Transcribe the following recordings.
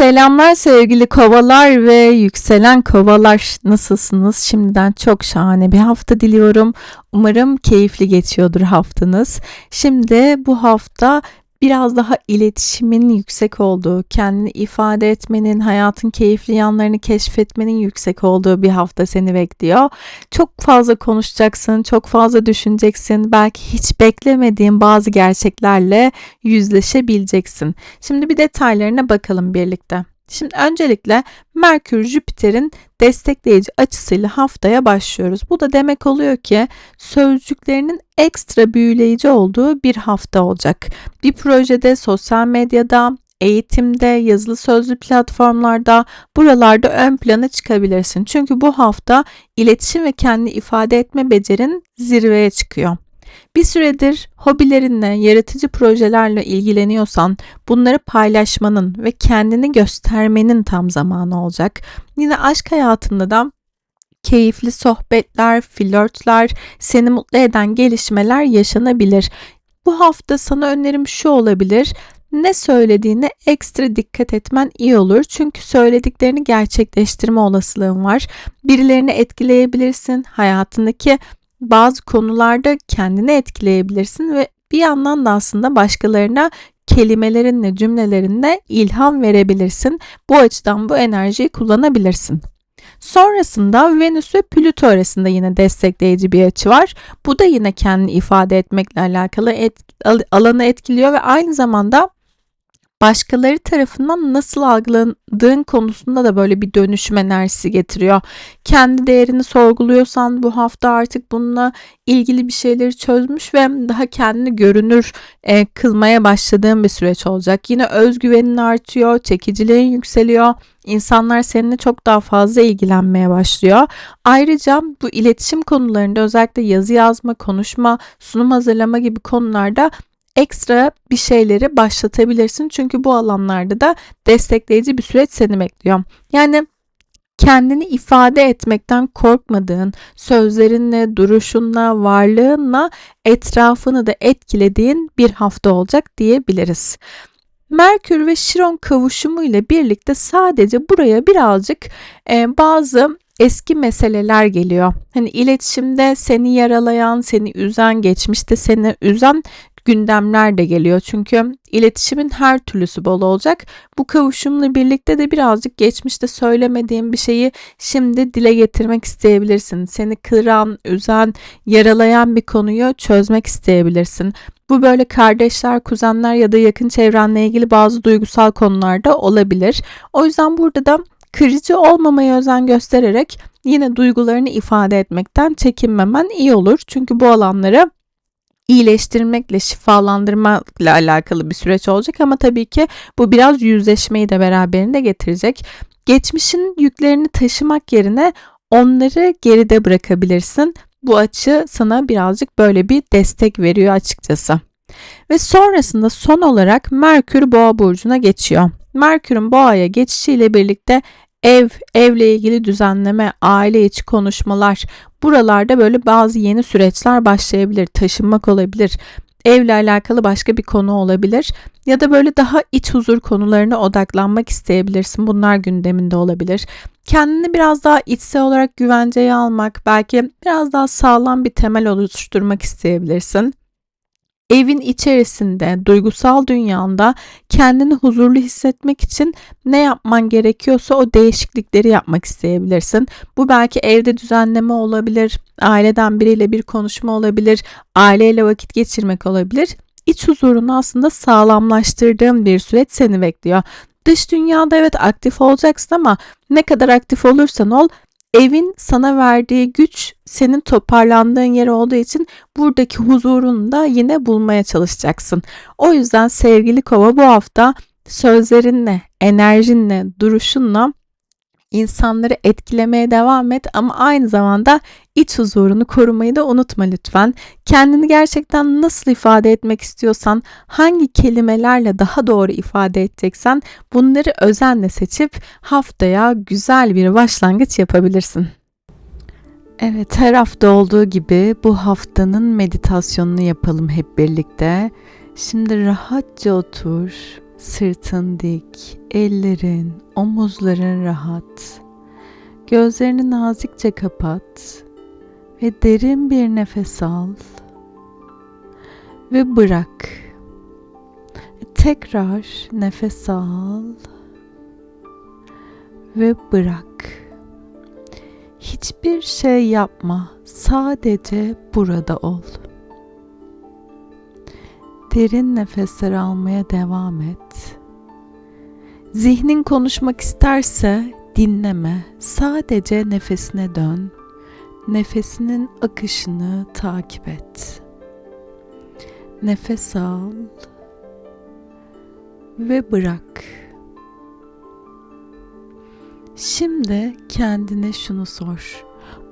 Selamlar sevgili kovalar ve yükselen kovalar. Nasılsınız? Şimdiden çok şahane bir hafta diliyorum. Umarım keyifli geçiyordur haftanız. Şimdi bu hafta biraz daha iletişimin yüksek olduğu, kendini ifade etmenin, hayatın keyifli yanlarını keşfetmenin yüksek olduğu bir hafta seni bekliyor. Çok fazla konuşacaksın, çok fazla düşüneceksin. Belki hiç beklemediğin bazı gerçeklerle yüzleşebileceksin. Şimdi bir detaylarına bakalım birlikte. Şimdi öncelikle Merkür Jüpiter'in destekleyici açısıyla haftaya başlıyoruz. Bu da demek oluyor ki sözcüklerinin ekstra büyüleyici olduğu bir hafta olacak. Bir projede, sosyal medyada, eğitimde, yazılı sözlü platformlarda buralarda ön plana çıkabilirsin. Çünkü bu hafta iletişim ve kendi ifade etme becerin zirveye çıkıyor. Bir süredir hobilerinle, yaratıcı projelerle ilgileniyorsan bunları paylaşmanın ve kendini göstermenin tam zamanı olacak. Yine aşk hayatında da keyifli sohbetler, flörtler, seni mutlu eden gelişmeler yaşanabilir. Bu hafta sana önerim şu olabilir. Ne söylediğine ekstra dikkat etmen iyi olur. Çünkü söylediklerini gerçekleştirme olasılığın var. Birilerini etkileyebilirsin. Hayatındaki bazı konularda kendini etkileyebilirsin ve bir yandan da aslında başkalarına kelimelerinle, cümlelerinle ilham verebilirsin. Bu açıdan bu enerjiyi kullanabilirsin. Sonrasında Venüs ve Plüto arasında yine destekleyici bir açı var. Bu da yine kendini ifade etmekle alakalı et, alanı etkiliyor ve aynı zamanda başkaları tarafından nasıl algılandığın konusunda da böyle bir dönüşüm enerjisi getiriyor. Kendi değerini sorguluyorsan bu hafta artık bununla ilgili bir şeyleri çözmüş ve daha kendini görünür e, kılmaya başladığın bir süreç olacak. Yine özgüvenin artıyor, çekiciliğin yükseliyor. İnsanlar seninle çok daha fazla ilgilenmeye başlıyor. Ayrıca bu iletişim konularında özellikle yazı yazma, konuşma, sunum hazırlama gibi konularda ekstra bir şeyleri başlatabilirsin. Çünkü bu alanlarda da destekleyici bir süreç seni bekliyor. Yani kendini ifade etmekten korkmadığın, sözlerinle, duruşunla, varlığınla etrafını da etkilediğin bir hafta olacak diyebiliriz. Merkür ve Şiron kavuşumu ile birlikte sadece buraya birazcık e, bazı eski meseleler geliyor. Hani iletişimde seni yaralayan, seni üzen, geçmişte seni üzen gündemler de geliyor. Çünkü iletişimin her türlüsü bol olacak. Bu kavuşumla birlikte de birazcık geçmişte söylemediğin bir şeyi şimdi dile getirmek isteyebilirsin. Seni kıran, üzen, yaralayan bir konuyu çözmek isteyebilirsin. Bu böyle kardeşler, kuzenler ya da yakın çevrenle ilgili bazı duygusal konularda olabilir. O yüzden burada da kırıcı olmamaya özen göstererek yine duygularını ifade etmekten çekinmemen iyi olur. Çünkü bu alanları iyileştirmekle, şifalandırmakla alakalı bir süreç olacak ama tabii ki bu biraz yüzleşmeyi de beraberinde getirecek. Geçmişin yüklerini taşımak yerine onları geride bırakabilirsin. Bu açı sana birazcık böyle bir destek veriyor açıkçası. Ve sonrasında son olarak Merkür Boğa burcuna geçiyor. Merkür'ün Boğa'ya geçişiyle birlikte ev, evle ilgili düzenleme, aile içi konuşmalar, buralarda böyle bazı yeni süreçler başlayabilir. Taşınmak olabilir, evle alakalı başka bir konu olabilir ya da böyle daha iç huzur konularına odaklanmak isteyebilirsin. Bunlar gündeminde olabilir. Kendini biraz daha içsel olarak güvenceye almak, belki biraz daha sağlam bir temel oluşturmak isteyebilirsin evin içerisinde, duygusal dünyanda kendini huzurlu hissetmek için ne yapman gerekiyorsa o değişiklikleri yapmak isteyebilirsin. Bu belki evde düzenleme olabilir, aileden biriyle bir konuşma olabilir, aileyle vakit geçirmek olabilir. İç huzurunu aslında sağlamlaştırdığın bir süreç seni bekliyor. Dış dünyada evet aktif olacaksın ama ne kadar aktif olursan ol evin sana verdiği güç senin toparlandığın yer olduğu için buradaki huzurunu da yine bulmaya çalışacaksın. O yüzden sevgili kova bu hafta sözlerinle, enerjinle, duruşunla insanları etkilemeye devam et ama aynı zamanda iç huzurunu korumayı da unutma lütfen. Kendini gerçekten nasıl ifade etmek istiyorsan, hangi kelimelerle daha doğru ifade edeceksen bunları özenle seçip haftaya güzel bir başlangıç yapabilirsin. Evet, her hafta olduğu gibi bu haftanın meditasyonunu yapalım hep birlikte. Şimdi rahatça otur. Sırtın dik, ellerin, omuzların rahat. Gözlerini nazikçe kapat ve derin bir nefes al ve bırak. Tekrar nefes al ve bırak. Hiçbir şey yapma. Sadece burada ol. Derin nefesler almaya devam et. Zihnin konuşmak isterse dinleme. Sadece nefesine dön. Nefesinin akışını takip et. Nefes al ve bırak. Şimdi kendine şunu sor.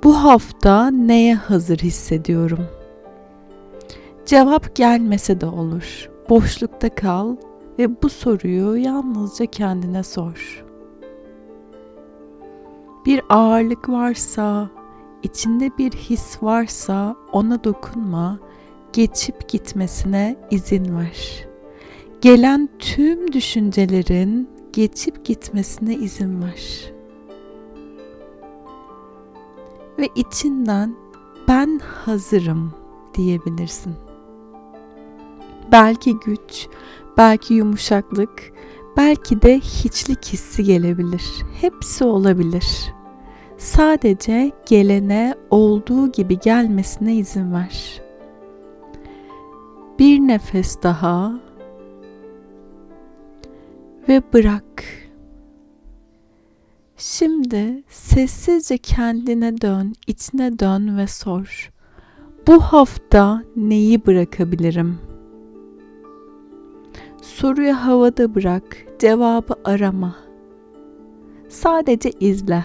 Bu hafta neye hazır hissediyorum? Cevap gelmese de olur. Boşlukta kal ve bu soruyu yalnızca kendine sor. Bir ağırlık varsa, içinde bir his varsa ona dokunma, geçip gitmesine izin ver. Gelen tüm düşüncelerin geçip gitmesine izin ver. Ve içinden ben hazırım diyebilirsin. Belki güç, belki yumuşaklık, belki de hiçlik hissi gelebilir. Hepsi olabilir. Sadece gelene olduğu gibi gelmesine izin ver. Bir nefes daha ve bırak. Şimdi sessizce kendine dön, içine dön ve sor. Bu hafta neyi bırakabilirim? Soruyu havada bırak, cevabı arama. Sadece izle.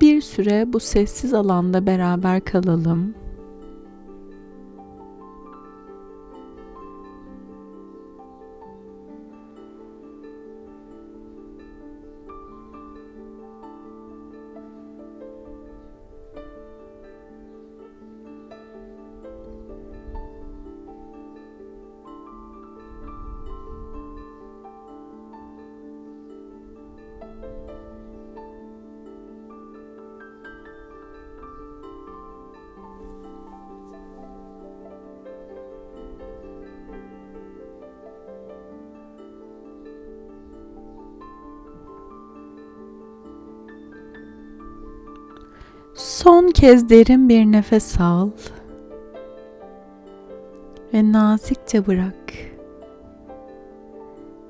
Bir süre bu sessiz alanda beraber kalalım. Son kez derin bir nefes al ve nazikçe bırak.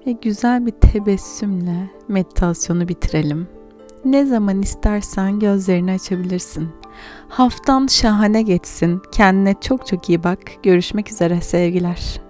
Ve güzel bir tebessümle meditasyonu bitirelim. Ne zaman istersen gözlerini açabilirsin. Haftan şahane geçsin. Kendine çok çok iyi bak. Görüşmek üzere sevgiler.